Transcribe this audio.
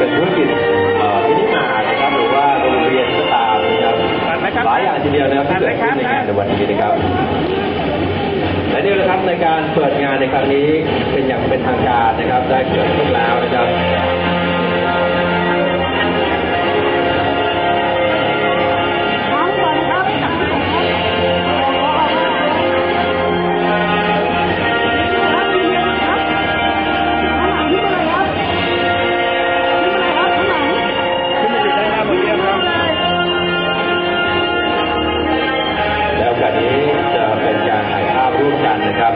เป็นธุรกิจพินิมานะครับหรือว่าโรงเรียนก็ตามหลายอย่างทีเดียวนะครับที่เกิดขึ้นในงานในวันนี้นะครับและนี่นะครับในการเปิดงานในครั้งนี้เป็นอย่างเป็นทางการนะครับได้เกิดขึ้นแล้วนะครับ นี้จะเป็นการถ่ายภาพร่วมกันนะครับ